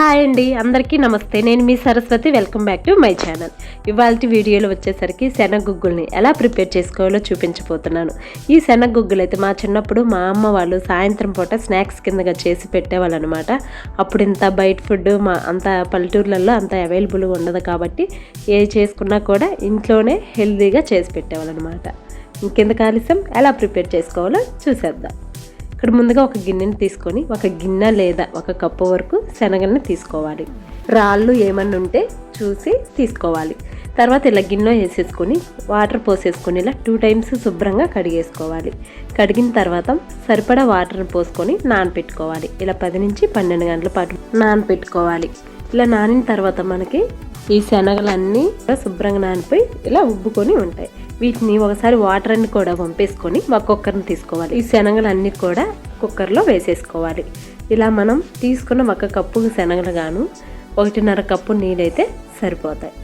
Hi అండి అందరికీ నమస్తే. నేను మీ Saraswati welcome back to my channel. ఇవాళ వీడియోలో వచ్చేసరికి శనగగుగ్గుల్ని ఎలా ప్రిపేర్ చేసుకోవాలో చూపించబోతున్నాను. ఈ శనగగుగ్గులు అయితే మా చిన్నప్పుడు మా అమ్మ వాళ్ళు సాయంత్రం పూట స్నాక్స్ కిందగా చేసి పెట్టేవాళ్ళు అనమాట అప్పుడు ఇంత బయట ఫుడ్ మా అంత పల్లెటూర్లలో అంత అవైలబుల్గా ఉండదు కాబట్టి ఏ చేసుకున్నా కూడా ఇంట్లోనే హెల్తీగా చేసి పెట్టేవాళ్ళు అనమాట ఇంకెందుకు ఆలస్యం? ఎలా ప్రిపేర్ చేసుకోవాలో చూసేద్దాం. ఇక్కడ ముందుగా ఒక గిన్నెని తీసుకొని ఒక గిన్నె లేదా ఒక కప్పు వరకు శనగల్ని తీసుకోవాలి. రాళ్ళు ఏమన్నా ఉంటే చూసి తీసుకోవాలి. తర్వాత ఇలా గిన్నె వేసేసుకొని వాటర్ పోసేసుకొని ఇలా టూ టైమ్స్ శుభ్రంగా కడిగేసుకోవాలి. కడిగిన తర్వాత సరిపడా వాటర్ పోసుకొని నానపెట్టుకోవాలి. ఇలా పది నుంచి పన్నెండు గంటల పాటు నానపెట్టుకోవాలి. ఇలా నానిన తర్వాత మనకి ఈ శనగలన్నీ శుభ్రంగా నానిపోయి ఇలా ఉబ్బుకొని ఉంటాయి. వీటిని ఒకసారి వాటర్ అన్ని కూడా పంపేసుకొని మా కుక్కర్ని తీసుకోవాలి. ఈ శనగలన్నీ కూడా కుక్కర్లో వేసేసుకోవాలి. ఇలా మనం తీసుకున్న ఒక కప్పు శనగలు గాను ఒకటిన్నర కప్పు నీళ్ళైతే సరిపోతాయి.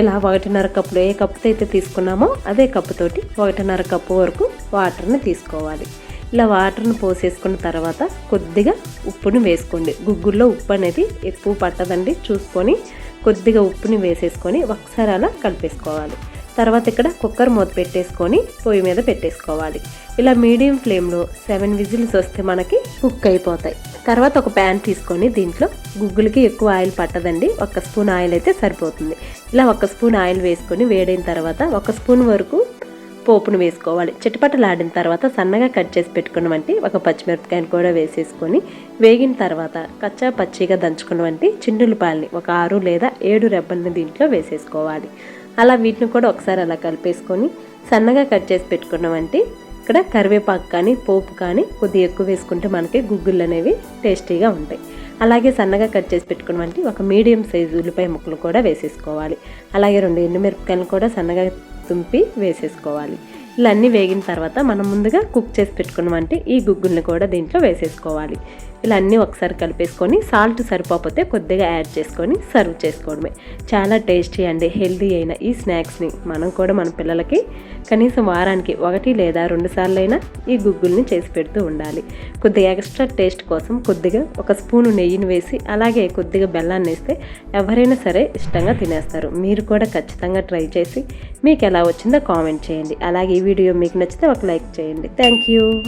ఇలా ఒకటిన్నర కప్పులో ఏ కప్పుతో అయితే తీసుకున్నామో అదే కప్పుతోటి ఒకటిన్నర కప్పు వరకు వాటర్ని తీసుకోవాలి. ఇలా వాటర్ని పోసేసుకున్న తర్వాత కొద్దిగా ఉప్పుని వేసుకోండి. గుగ్గుల్లో ఉప్పు అనేది ఎక్కువ పట్టదండి. చూసుకొని కొద్దిగా ఉప్పుని వేసేసుకొని ఒకసారి అలా కలిపేసుకోవాలి. తర్వాత ఇక్కడ కుక్కర్ మూత పెట్టేసుకొని పొయ్యి మీద పెట్టేసుకోవాలి. ఇలా మీడియం ఫ్లేమ్లో సెవెన్ విజిల్స్ వస్తే మనకి కుక్ అయిపోతాయి. తర్వాత ఒక ప్యాన్ తీసుకొని దీంట్లో గుగ్గులకి ఎక్కువ ఆయిల్ పట్టదండి. ఒక స్పూన్ ఆయిల్ అయితే సరిపోతుంది. ఇలా ఒక స్పూన్ ఆయిల్ వేసుకొని వేడైన తర్వాత ఒక స్పూన్ వరకు పోపును వేసుకోవాలి. చిటపటలాడిన తర్వాత సన్నగా కట్ చేసి పెట్టుకున్నవంటి ఒక పచ్చిమిరపకాయని కూడా వేసేసుకొని వేగిన తర్వాత కచ్చా పచ్చిగా దంచుకున్నవంటి చిన్నులపాయల్ని ఒక ఆరు లేదా ఏడు రెబ్బల్ని దీంట్లో వేసేసుకోవాలి. అలా వీటిని కూడా ఒకసారి అలా కలిపేసుకొని సన్నగా కట్ చేసి పెట్టుకున్నామంటే ఇక్కడ కరివేపాకు కానీ పోపు కానీ కొద్దిగా ఎక్కువ వేసుకుంటే మనకి గుగ్గులు అనేవి టేస్టీగా ఉంటాయి. అలాగే సన్నగా కట్ చేసి పెట్టుకున్నామంటే ఒక మీడియం సైజు ఉల్లిపాయ ముక్కలు కూడా వేసేసుకోవాలి. అలాగే రెండు ఎండుమిరపకాయలు కూడా సన్నగా తుంపి వేసేసుకోవాలి. ఇలా అన్నీ వేగిన తర్వాత మనం ముందుగా కుక్ చేసి పెట్టుకున్నామంటే ఈ గుగ్గుల్ని కూడా దీంట్లో వేసేసుకోవాలి. ఇలా అన్నీ ఒకసారి కలిపేసుకొని సాల్ట్ సరిపోతే కొద్దిగా యాడ్ చేసుకొని సర్వ్ చేసుకోవడమే. చాలా టేస్టీ అండి హెల్దీ అయిన ఈ స్నాక్స్ని మనం కూడా మన పిల్లలకి కనీసం వారానికి ఒకటి లేదా రెండు సార్లు అయినా ఈ గుగ్గుల్ని చేసి పెడుతూ ఉండాలి. కొద్దిగా ఎక్స్ట్రా టేస్ట్ కోసం కొద్దిగా ఒక స్పూను నెయ్యిని వేసి అలాగే కొద్దిగా బెల్లాన్ని వేస్తే ఎవరైనా సరే ఇష్టంగా తినేస్తారు. మీరు కూడా ఖచ్చితంగా ట్రై చేసి మీకు ఎలా వచ్చిందో కామెంట్ చేయండి. అలాగే ఈ వీడియో మీకు నచ్చితే ఒక లైక్ చేయండి. Thank you